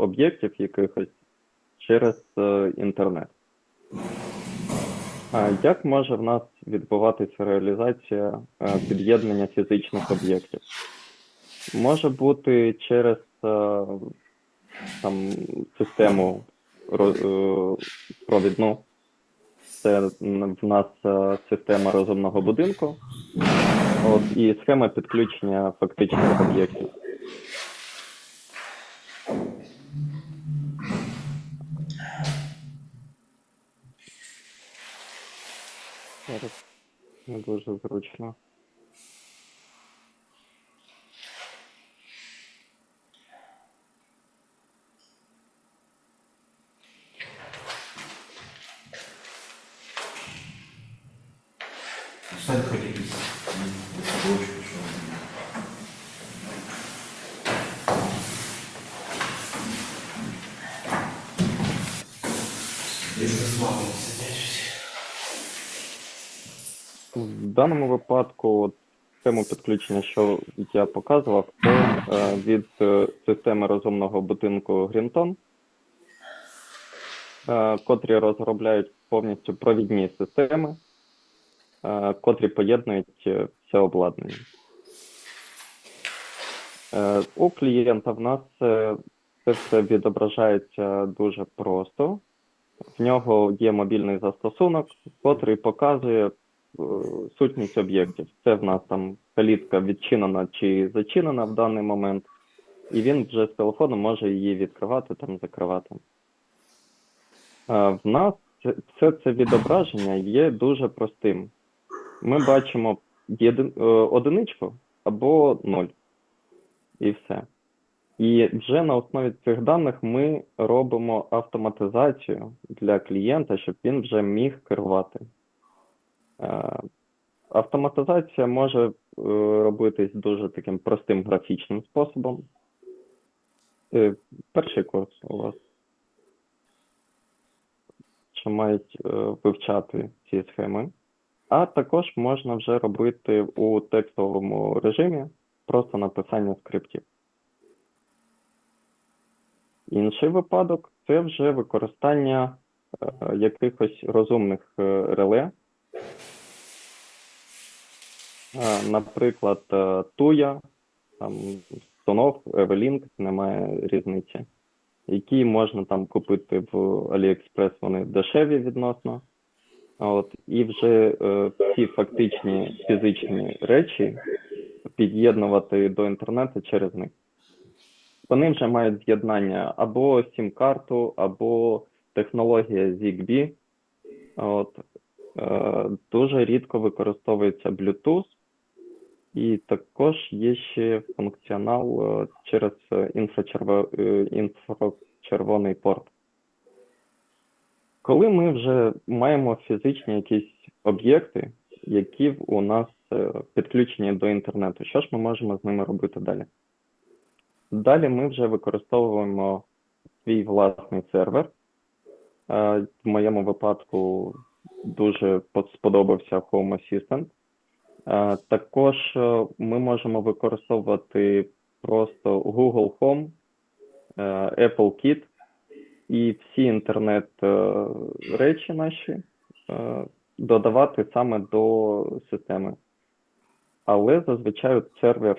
об'єктів якихось через е, інтернет. Як може в нас відбуватися реалізація е, під'єднання фізичних об'єктів? Може бути через е, там, систему провідну. Це в нас система розумного будинку. От, і схема підключення фактичних об'єктів. Зараз не дуже зручно. Стань хотите даному випадку от, схему підключення, що я показував, це е, від е, системи розумного будинку Грінтон, е, котрі розробляють повністю провідні системи, е, котрі поєднують е, все обладнання. Е, у клієнта в нас е, це все відображається дуже просто. В нього є мобільний застосунок, котрий показує сутність об'єктів. Це в нас там калітка відчинена чи зачинена в даний момент, і він вже з телефону може її відкривати там закривати. В нас все це відображення є дуже простим. Ми бачимо єди- е, одиничку або ноль. І все. І вже на основі цих даних ми робимо автоматизацію для клієнта, щоб він вже міг керувати. Е, Автоматизація може е, робитись дуже таким простим графічним способом. Е, Перший курс у вас. Що мають вивчати ці схеми. А також можна вже робити у текстовому режимі просто написання скриптів. Інший випадок це вже використання якихось розумних реле. Наприклад, е, Туя, там, Сонов, Evelink, немає різниці, які можна там купити в AliExpress, вони дешеві відносно. От, і вже е, фактичні фізичні речі під'єднувати до інтернету через них. Вони вже мають з'єднання або сім-карту, або технологія ZigBee. От, дуже рідко використовується Bluetooth, і також є ще функціонал е, через е, інфрачерво, е, інфрачервоний порт. Коли ми вже маємо фізичні якісь об'єкти, які у нас е, підключені до інтернету, що ж ми можемо з ними робити далі? Далі ми вже використовуємо свій власний сервер. Е, В моєму випадку дуже сподобався Home Assistant. Також е, ми можемо використовувати просто Google Home, е, Apple Kit і всі інтернет е, наші додавати саме до системи. Але зазвичай сервер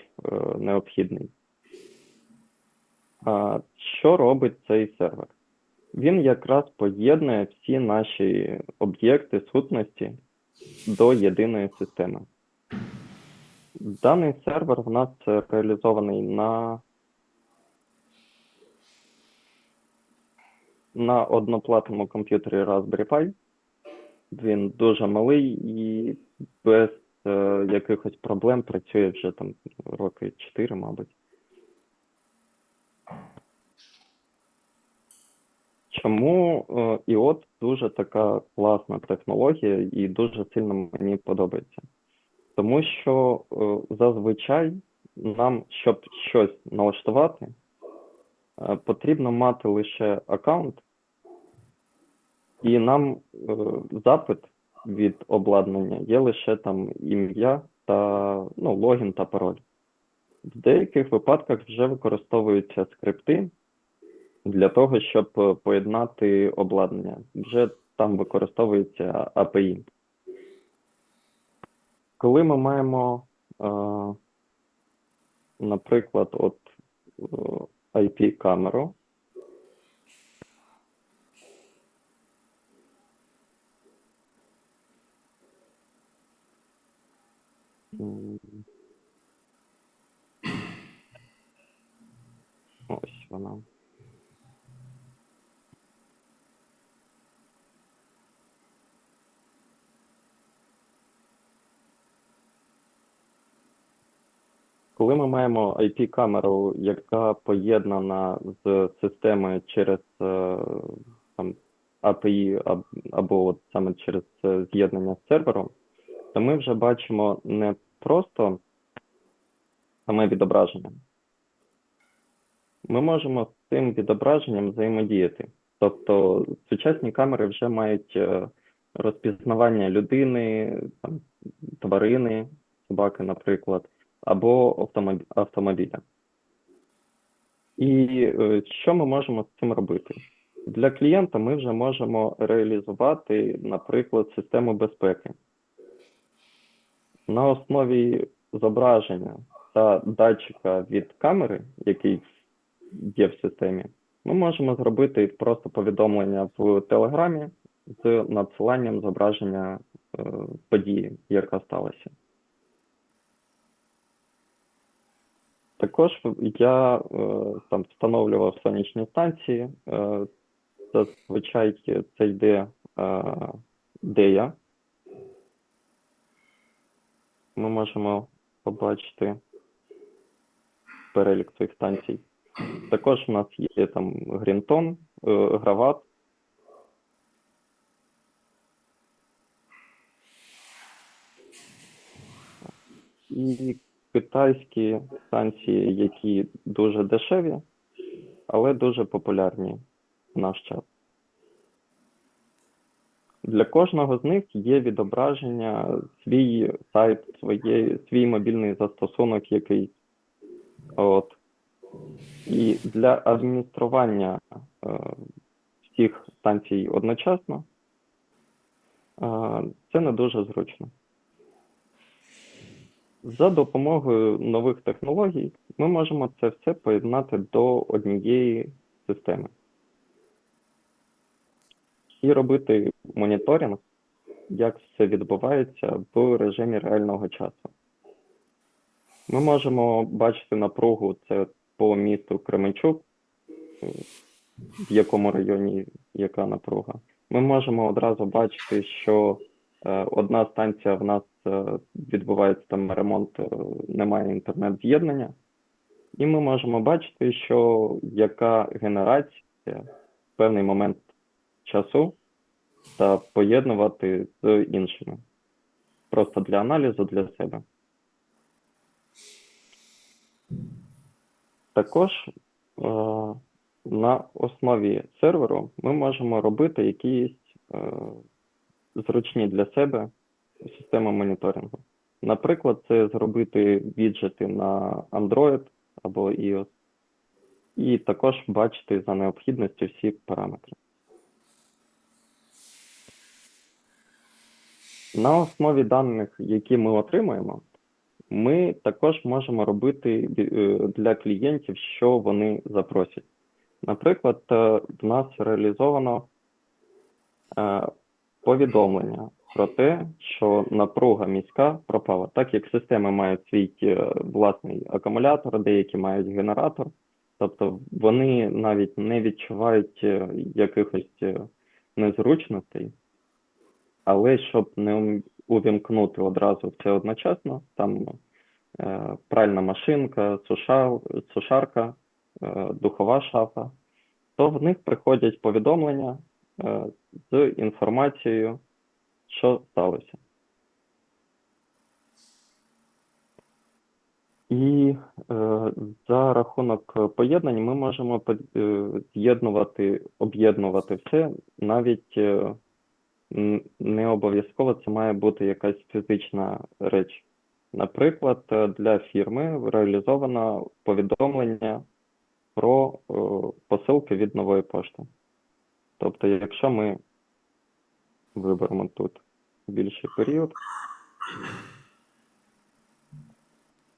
необхідний. Що робить цей сервер? Він якраз поєднує всі наші об'єкти сутності до єдиної системи. Даний сервер в нас реалізований на, на одноплатному комп'ютері Raspberry Pi. Він дуже малий і без е, якихось проблем працює вже там роки 4, мабуть. Чому е, іот дуже така класна технологія і дуже сильно мені подобається? Тому що е, зазвичай нам, щоб щось налаштувати, е, потрібно мати лише аккаунт, і нам запит від обладнання є лише там ім'я та ну, логін та пароль. В деяких випадках вже використовуються скрипти, для того, щоб е, поєднати обладнання. Вже там використовується API. Коли ми маємо, е, наприклад, от е, IP-камеру, Ось вона. Коли ми маємо IP-камеру, яка поєднана з системою через е, там, API або от саме через е, з'єднання з сервером, то ми вже бачимо не просто саме відображення. Ми можемо з цим відображенням взаємодіяти. Тобто сучасні камери вже мають е, розпізнавання людини, там, тварини, собаки, наприклад, або автомобіля. І е, що ми можемо з цим робити? Для клієнта ми вже можемо реалізувати, наприклад, систему безпеки. На основі зображення та датчика від камери, який є в системі, ми можемо зробити просто повідомлення в Телеграмі з надсиланням зображення е, події, яка сталася. Також я е, там встановлював сонячні станції. Е, зазвичай це йде е, дея. Ми можемо побачити перелік цих станцій. Також у нас є там Грінтон, е, Грават. І китайські станції, які дуже дешеві, але дуже популярні в наш час. Для кожного з них є відображення, свій сайт, своє, свій мобільний застосунок якийсь. От. І для адміністрування е, всіх станцій одночасно е, це не дуже зручно. За допомогою нових технологій ми можемо це все поєднати до однієї системи і робити моніторинг, як все відбувається в режимі реального часу. Ми можемо бачити напругу це по місту Кременчук, в якому районі яка напруга. Ми можемо одразу бачити, що е, одна станція в нас відбувається там ремонт, е, немає інтернет-з'єднання, і ми можемо бачити, що яка генерація в певний момент часу та поєднувати з іншими. Просто для аналізу для себе. Також е, на основі серверу ми можемо робити якісь е, зручні для себе системи моніторингу. Наприклад, це зробити віджити на Android або iOS, і також бачити за необхідністю всі параметри. На основі даних, які ми отримуємо, ми також можемо робити е, для клієнтів, що вони запросять. Наприклад, е, в нас реалізовано е, повідомлення про те, що напруга міська пропала. Так як системи мають свій е, власний акумулятор, деякі мають генератор, тобто вони навіть не відчувають е, якихось е, незручностей. Але щоб не увімкнути одразу все одночасно, там е, пральна машинка, суша, сушарка, е, духова шафа, то в них приходять повідомлення з інформацією, що сталося. І е, за рахунок поєднань ми можемо е, з'єднувати, об'єднувати все, навіть е, не обов'язково це має бути якась фізична реч. Наприклад, для фірми реалізовано повідомлення про е, посилки від нової пошти. Тобто, якщо ми виберемо тут більший період,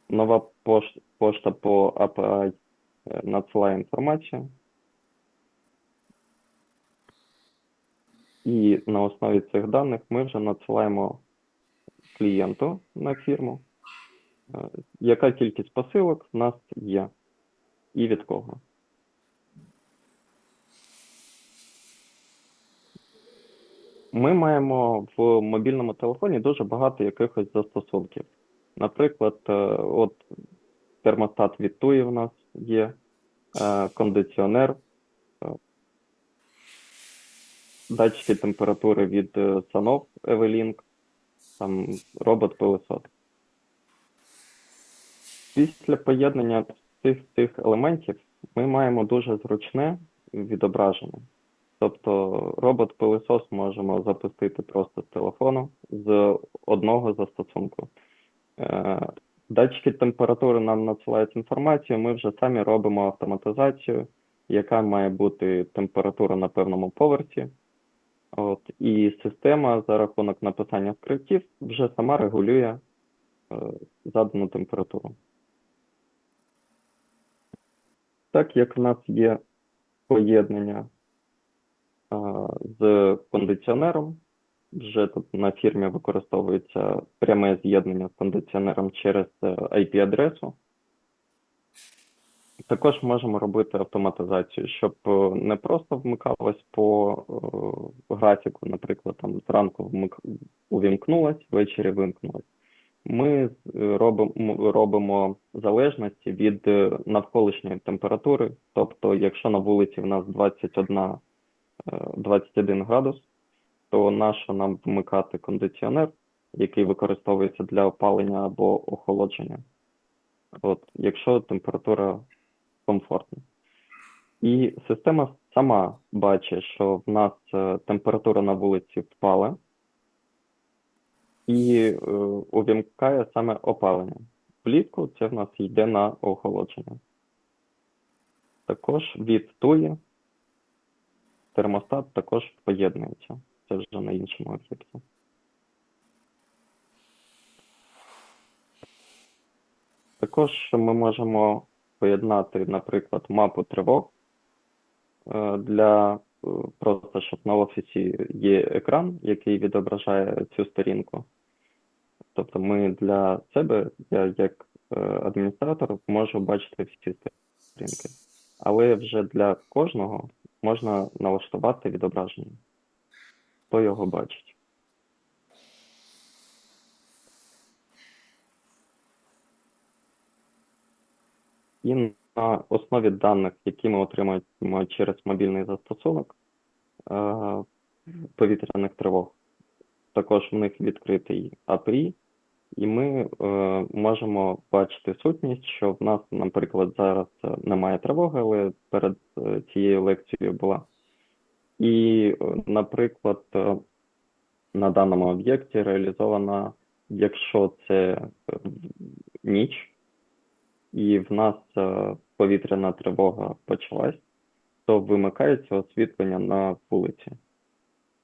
нова пош- пошта по API е, надсилає інформацію. І на основі цих даних ми вже надсилаємо клієнту на фірму, е, яка кількість посилок в нас є і від кого. Ми маємо в мобільному телефоні дуже багато якихось застосунків. Наприклад, е, от термостат від Туї в нас є, е, кондиціонер, е, датчики температури від Sanov Evelink, там робот-пилосос. Після поєднання цих цих елементів ми маємо дуже зручне відображення. Тобто робот-пилосос можемо запустити просто з телефону з одного застосунку. Е, Датчики температури нам надсилають інформацію, ми вже самі робимо автоматизацію, яка має бути температура на певному поверсі. От, і система за рахунок написання скриптів вже сама регулює е, задану температуру. Так як в нас є поєднання з кондиціонером, вже тут на фірмі використовується пряме з'єднання з кондиціонером через е, IP-адресу. Також можемо робити автоматизацію, щоб е, не просто вмикалось по е, графіку, наприклад, там зранку вмик... увімкнулось, ввечері вимкнулось. Ми е, робимо, робимо залежності від е, навколишньої температури. Тобто, якщо на вулиці в нас 21, е, 21 градус, то нащо нам вмикати кондиціонер, який використовується для опалення або охолодження, от, якщо температура комфортна. І система сама бачить, що в нас е, температура на вулиці впала, і е, увімкає саме опалення. Влітку це в нас йде на охолодження. Також від туї термостат також поєднується. Це вже на іншому об'єкті. Також ми можемо поєднати, наприклад, мапу тривог е, для е, просто, щоб на офісі є екран, який відображає цю сторінку. Тобто ми для себе, я як е, адміністратор, можу бачити всі сторінки. Але вже для кожного можна налаштувати відображення. Хто його бачить. І на основі даних, які ми отримуємо через мобільний застосунок е, повітряних тривог, також в них відкритий API, і ми е, можемо бачити сутність, що в нас, наприклад, зараз е, немає тривоги, але перед е, цією лекцією була. І, е, наприклад, на даному об'єкті реалізована, якщо це ніч, і в нас повітряна тривога почалась, то вимикається освітлення на вулиці.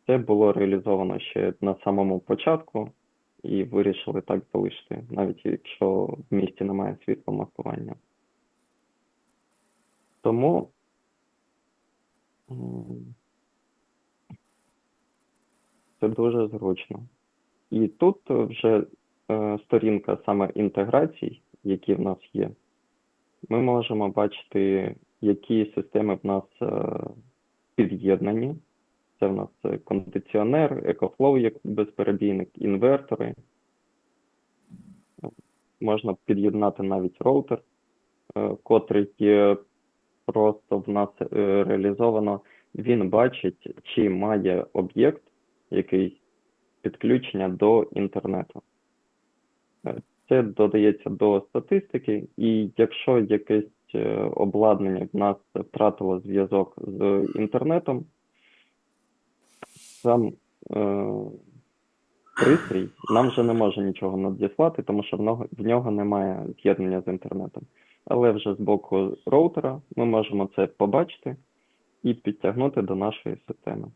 Це було реалізовано ще на самому початку, і вирішили так залишити, навіть якщо в місті немає світломаскування. Тому це дуже зручно. І тут вже е, сторінка саме інтеграцій, які в нас є. Ми можемо бачити, які системи в нас е, під'єднані. Це в нас е, кондиціонер, EcoFlow як безперебійник, інвертори. Можна під'єднати навіть роутер, е, котрий просто в нас е, реалізовано. Він бачить, чи має об'єкт якийсь підключення до інтернету. Це додається до статистики, і якщо якесь обладнання в нас втратило зв'язок з інтернетом, сам е, пристрій нам вже не може нічого надіслати, тому що в нього, в нього немає з'єднання з інтернетом. але вже з боку роутера ми можемо це побачити і підтягнути до нашої системи.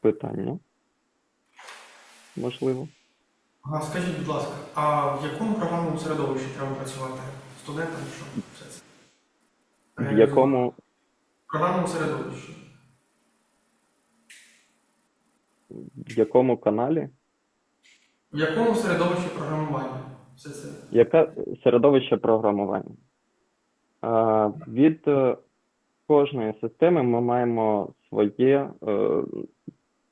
Питання? Можливо. А скажіть, будь ласка, а в якому програмному середовищі треба працювати студентам, це? В якому, В програмному середовищі. в якому каналі? В якому середовищі програмування? Все це. Яке середовище програмування? А, Від е, кожної системи ми маємо своє, е,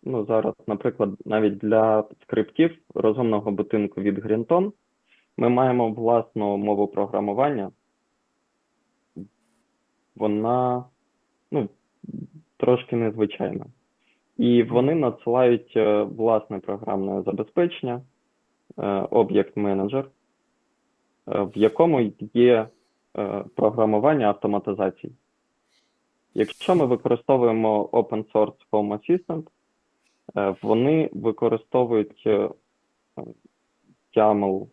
ну зараз, наприклад, навіть для скриптів розумного будинку від Грінтон ми маємо власну мову програмування. Вона ну, трошки незвичайна. І вони надсилають е, власне програмне забезпечення, об'єкт менеджер, е, в якому є е, програмування автоматизацій. Якщо ми використовуємо open source Home Assistant, е, вони використовують е, е, YAML.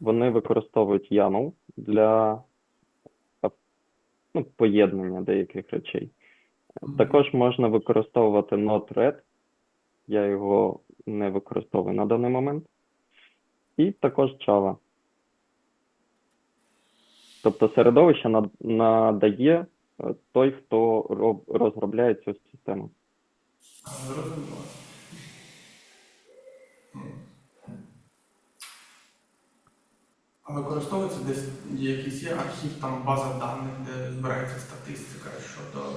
Вони використовують YAML для ну, поєднання деяких речей. Також можна використовувати Node-RED. Я його не використовую на даний момент. І також Java. Тобто середовище надає е, той, хто роб- розробляє цю систему. А, А використовується десь якийсь є архів, там база даних, де збирається статистика щодо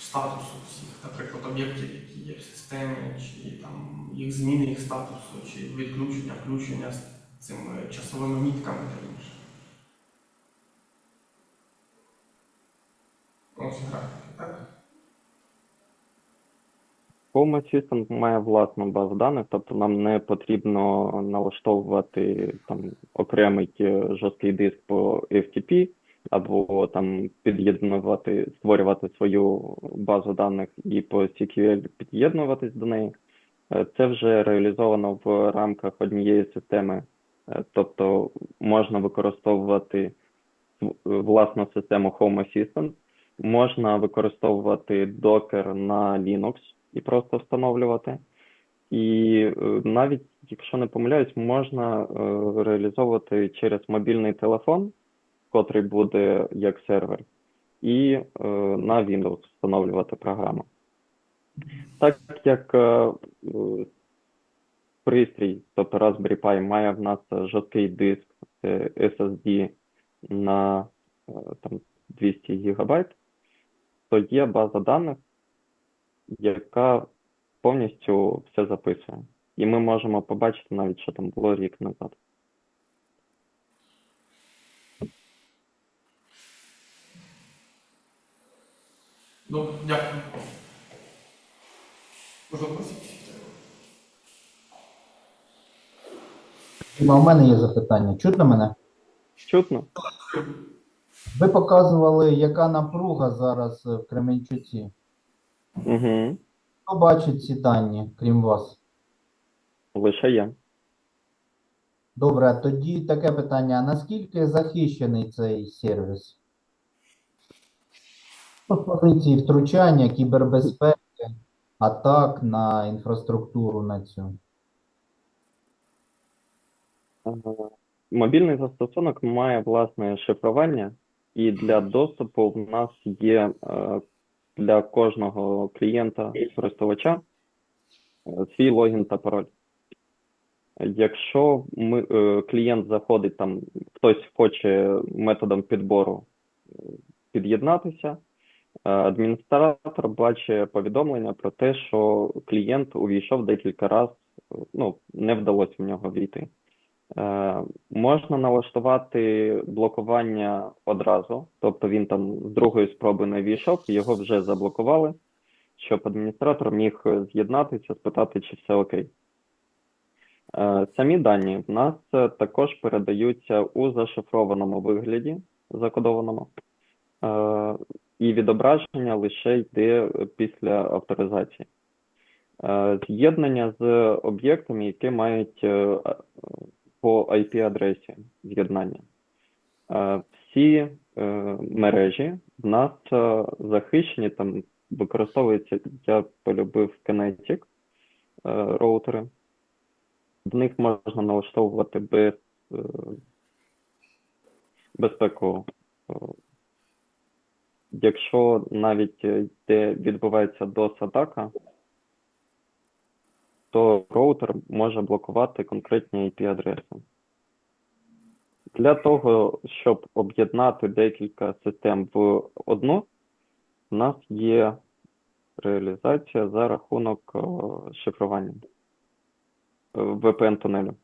статусу всіх, наприклад, об'єктів, які є в системі, чи там їх зміни їх статусу, чи відключення, включення з цими часовими мітками та інше. Ось графіки, Home Assistant має власну базу даних, тобто нам не потрібно налаштовувати там окремий е, жорсткий диск по FTP, або там під'єднувати, створювати свою базу даних і по SQL під'єднуватись до неї. Е, Це вже реалізовано в рамках однієї системи, Е, тобто можна використовувати власну систему Home Assistant, можна використовувати Docker на Linux і просто встановлювати. І е, навіть, якщо не помиляюсь, можна е, реалізовувати через мобільний телефон, котрий буде як сервер, і е, на Windows встановлювати програму. Так як пристрій, тобто Raspberry Pi, має в нас жорсткий диск SSD на там, 200 ГБ, то є база даних, яка повністю все записує. І ми можемо побачити навіть, що там було рік назад. Добре, дякую. Можна просити? У мене є запитання. Чутно мене? Чутно? Ви показували, яка напруга зараз в Кременчуці. Угу. Хто бачить ці дані, крім вас? Лише я. Добре, тоді таке питання: а наскільки захищений цей сервіс? Пропозиції втручання, кібербезпеки, атак на інфраструктуру на цю. Е, Мобільний застосунок має власне шифрування, і для доступу в нас є е, для кожного клієнта користувача е, свій логін та пароль. Якщо ми, е, клієнт заходить там, хтось хоче методом підбору е, під'єднатися, адміністратор бачить повідомлення про те, що клієнт увійшов декілька разів, ну, не вдалося в нього війти. Е, можна налаштувати блокування одразу, тобто він там з другої спроби не війшов, його вже заблокували, щоб адміністратор міг з'єднатися, спитати, чи все окей. Е, самі дані в нас е, також передаються у зашифрованому вигляді, закодованому. І відображення лише йде після авторизації. З'єднання з об'єктами, які мають по IP-адресі з'єднання. Е, Всі е, мережі в нас е, захищені, там використовується, я полюбив Kinetic роутери. В них можна налаштовувати без, безпеку. Якщо навіть де відбувається DOS-атака, то роутер може блокувати конкретні IP-адреси. Для того, щоб об'єднати декілька систем в одну, у нас є реалізація за рахунок е, шифрування VPN-тунелю,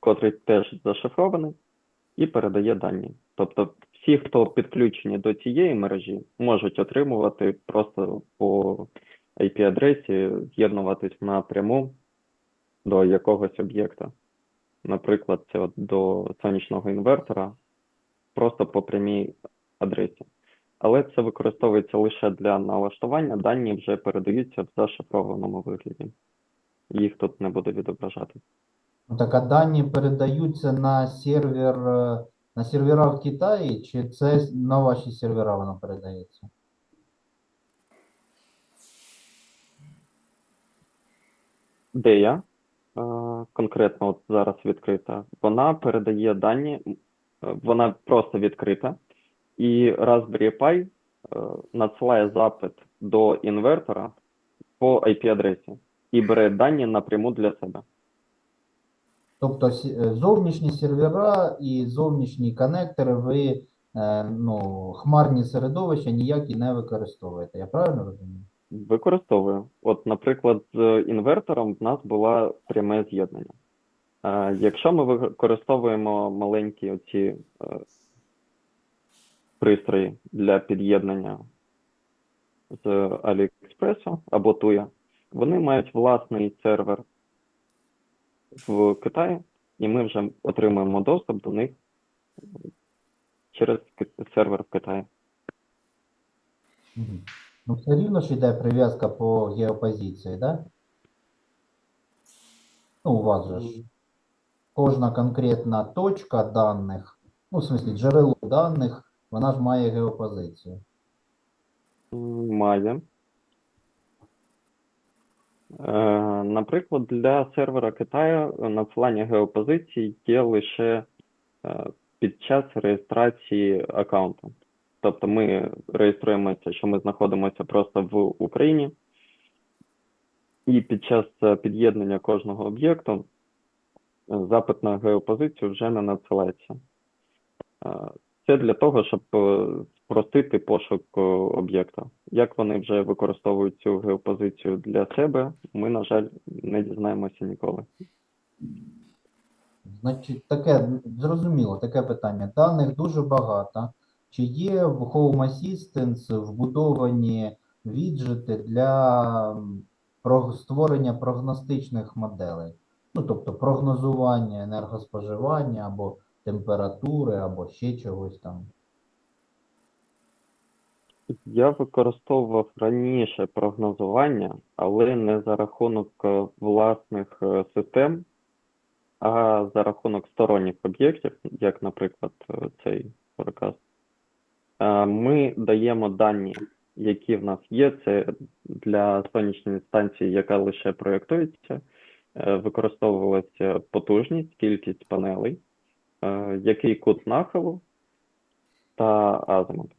котрий теж зашифрований і передає дані. Тобто всі, хто підключені до цієї мережі, можуть отримувати просто по IP-адресі, з'єднуватись напряму до якогось об'єкта. Наприклад, це от до сонячного інвертора просто по прямій адресі. Але це використовується лише для налаштування, дані вже передаються в зашифрованому вигляді. Їх тут не буде відображати. Ну, Так, а дані передаються на сервер, е, на сервера Китаї, чи це на ваші сервера воно передається? Де я е, конкретно от зараз відкрита, вона передає дані, е, вона просто відкрита, і Raspberry Pi е, надсилає запит до інвертора по IP-адресі і бере дані напряму для себе. Тобто зовнішні сервера і зовнішні коннектори ви ну, хмарні середовища ніякі не використовуєте. Я правильно розумію? Використовую. От, наприклад, з інвертором в нас було пряме з'єднання. Е, Якщо ми використовуємо маленькі оці е, пристрої для під'єднання з AliExpress або Tuya, вони мають власний сервер в Китаї, і ми вже отримуємо доступ до них через сервер в Китаї. Ну, все рівно ж йде прив'язка по геопозиції, да? Ну, у вас же ж кожна конкретна точка даних, ну, в смислі, джерело даних, вона ж має геопозицію. Має. Е, Наприклад, для сервера Китаю надсилання геопозицій є лише е, під час реєстрації аккаунту. Тобто ми реєструємося, що ми знаходимося просто в Україні, і під час е, під'єднання кожного об'єкту е, запит на геопозицію вже не надсилається. Е, Це для того, щоб спростити пошук об'єкта. Як вони вже використовують цю геопозицію для себе, ми, на жаль, не дізнаємося ніколи. Значить, таке зрозуміло, таке питання. Даних дуже багато. Чи є в Home Assistant вбудовані віджити для створення прогностичних моделей? Ну, тобто прогнозування енергоспоживання або температури, або ще чогось там. Я використовував раніше прогнозування, але не за рахунок е, власних е, систем, а за рахунок сторонніх об'єктів, як, наприклад, е, цей forecast. Е, Ми даємо дані, які в нас є. Це для сонячної станції, яка лише проєктується, е, використовувалася потужність, кількість панелей, е, який кут нахилу та азимут.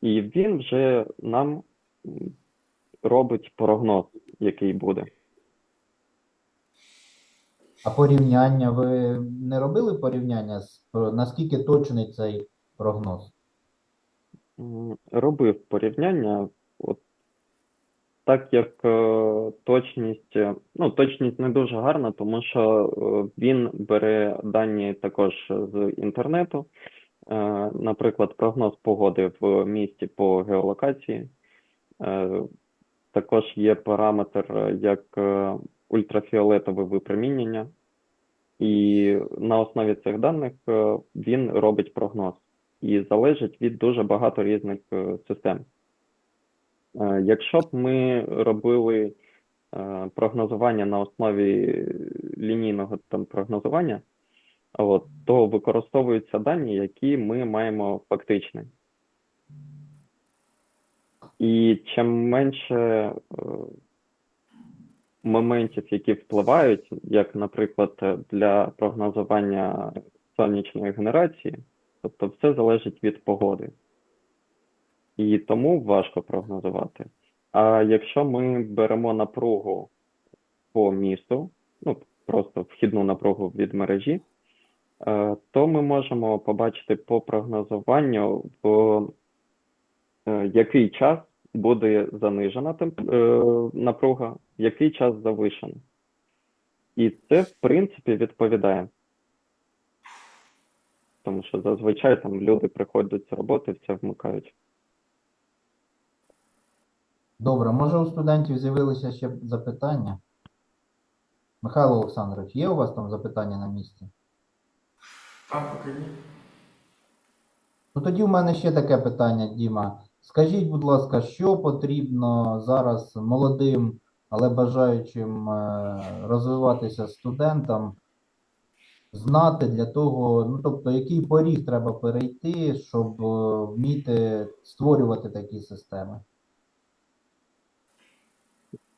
І він вже нам робить прогноз, який буде. А порівняння, ви не робили порівняння з наскільки точний цей прогноз? Робив порівняння, от так як е, точність, е, ну, точність не дуже гарна, тому що е, він бере дані також з інтернету. Е, Наприклад, прогноз погоди в місті по геолокації. Е, Також є параметр е, як е, ультрафіолетове випромінення, і на основі цих даних е, він робить прогноз. І залежить від дуже багато різних е, систем. Е, Якщо б ми робили е, прогнозування на основі лінійного там прогнозування, от, то використовуються дані, які ми маємо фактичні. І чим менше моментів, які впливають, як, наприклад, для прогнозування сонячної генерації, тобто все залежить від погоди. І тому важко прогнозувати. А якщо ми беремо напругу по місту, ну просто вхідну напругу від мережі, е, то ми можемо побачити по прогнозуванню, в е, який час буде занижена е, напруга, в який час завишена. І це, в принципі, відповідає. Тому що зазвичай там люди приходять з роботи, все вмикають. Добре, може у студентів з'явилися ще запитання? Михайло Олександрович, є у вас там запитання на місці? Так, поки ні. Ну тоді в мене ще таке питання, Діма. Скажіть, будь ласка, що потрібно зараз молодим, але бажаючим е, розвиватися студентам знати для того, ну тобто, який поріг треба перейти, щоб е, вміти створювати такі системи?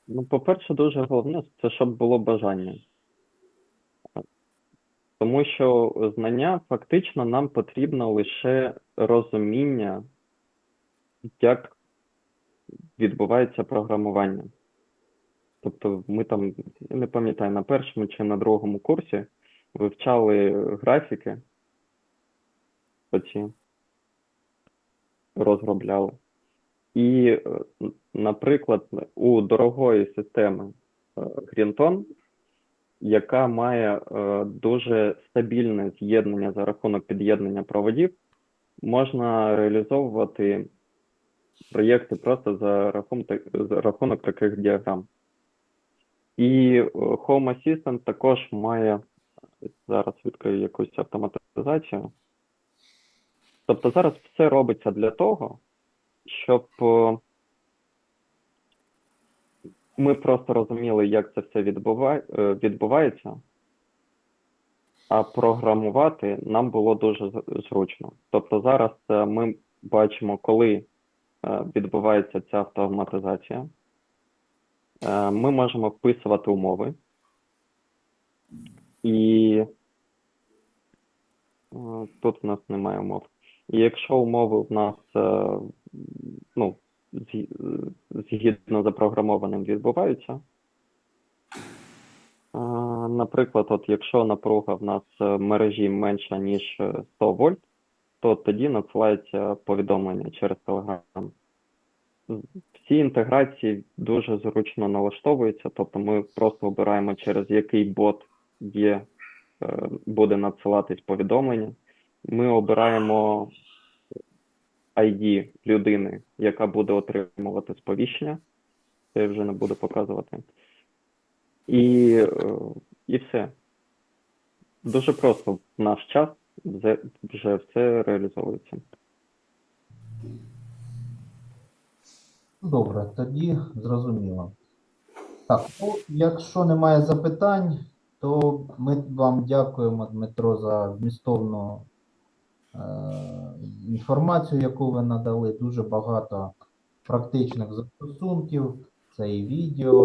Ну, по-перше, дуже головне, це щоб було бажання. Тому що знання фактично нам потрібно лише розуміння, як відбувається програмування. Тобто ми там, я не пам'ятаю, на першому чи на другому курсі вивчали графіки, оці розробляли. І, е, наприклад, у дорогої системи е, Greenton, яка має е, дуже стабільне з'єднання за рахунок під'єднання проводів, можна реалізовувати проєкти просто за рахунок, за рахунок таких діаграм. І Home Assistant також має зараз відкрию якусь автоматизацію. Тобто зараз все робиться для того, щоб е, ми просто розуміли, як це все відбуває, е, відбувається, а програмувати нам було дуже зручно. Тобто зараз е, ми бачимо, коли відбувається ця автоматизація. Ми можемо вписувати умови. І е, тут в нас немає умов. І якщо умови в нас е, ну, згідно запрограмованим відбуваються. Е, Наприклад, от якщо напруга в нас в мережі менша, ніж е, 100 вольт, то тоді надсилається повідомлення через Telegram. Всі інтеграції дуже зручно налаштовуються, тобто ми просто обираємо, через який бот є, е, буде надсилатись повідомлення. Ми обираємо ID людини, яка буде отримувати сповіщення. Це я вже не буду показувати. І, е, і все. Дуже просто в наш час вже все реалізовується. Добре, тоді зрозуміло. Так, ну, якщо немає запитань, то ми вам дякуємо, Дмитро, за змістовну е, інформацію, яку ви надали. Дуже багато практичних застосунків. Це і відео,